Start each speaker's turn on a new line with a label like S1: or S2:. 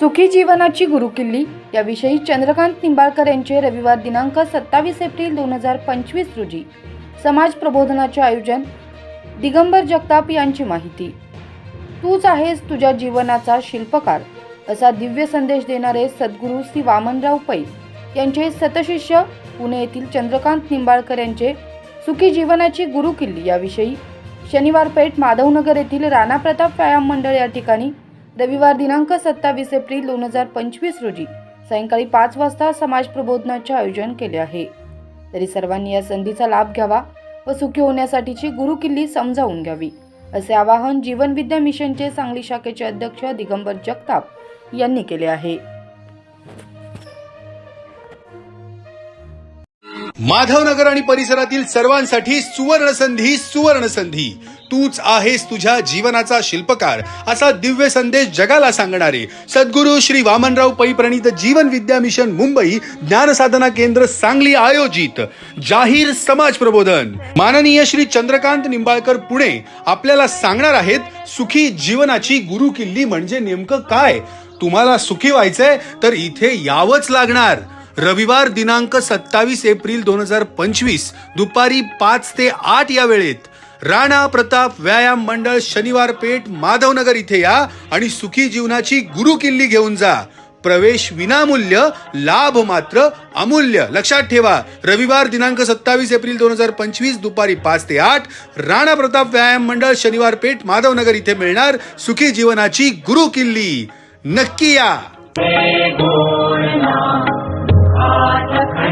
S1: सुखी जीवनाची गुरुकिल्ली. याविषयी चंद्रकांत निंबाळकर यांचे रविवार दिनांक सत्तावीस एप्रिल दोन हजार पंचवीस रोजी. समाज प्रबोधनाचे आयोजन. दिगंबर जगताप यांची माहिती. तूच आहेस तुझ्या जीवनाचा शिल्पकार. असा दिव्य संदेश देणारे सद्गुरू श्री वामनराव पै यांचे सतशिष्य पुणे येथील चंद्रकांत निंबाळकर यांचे सुखी जीवनाची गुरुकिल्ली. याविषयी शनिवार पेठ माधवनगर येथील राणा प्रताप व्यायाम मंडळ या ठिकाणी रविवार दिनांक सत्तावीस एप्रिल दोन हजार पंचवीस रोजी सायंकाळी पाच वाजता समाज प्रबोधनाचे आयोजन केले आहे. तरी सर्वांनी या संधीचा लाभ घ्यावा व सुखी होण्यासाठीची गुरुकिल्ली समजावून घ्यावी असे आवाहन जीवनविद्या मिशनचे सांगली शाखेचे अध्यक्ष दिगंबर जगताप यांनी केले आहे.
S2: माधवनगर आणि परिसरातील सर्वांसाठी सुवर्ण संधी सुवर्ण संधी तूच आहेस तुझ्या जीवनाचा शिल्पकार असा दिव्य संदेश जगाला सांगणारे सद्गुरू श्री वामनराव पै प्रणित जीवन विद्या मिशन मुंबई ज्ञान साधना केंद्र सांगली आयोजित जाहीर समाज प्रबोधन. माननीय श्री चंद्रकांत निंबाळकर पुणे आपल्याला सांगणार आहेत सुखी जीवनाची गुरु किल्ली म्हणजे नेमकं काय? तुम्हाला सुखी व्हायचंय तर इथे यावंच लागणार. रविवार दिनांक सत्तावीस एप्रिल दोन हजार पंचवीस दुपारी पाच ते आठ या वेळेत. राणा प्रताप व्यायाम मंडळ शनिवार पेठ माधवनगर इथे या आणि सुखी जीवनाची गुरु किल्ली घेऊन जा. प्रवेश विनामूल्य लाभ मात्र अमूल्य. लक्षात ठेवा रविवार दिनांक सत्तावीस एप्रिल दोन हजार पंचवीस दुपारी पाच ते आठ राणा प्रताप व्यायाम मंडळ शनिवार पेठ माधवनगर इथे मिळणार सुखी जीवनाची गुरु किल्ली. नक्की या.
S3: on the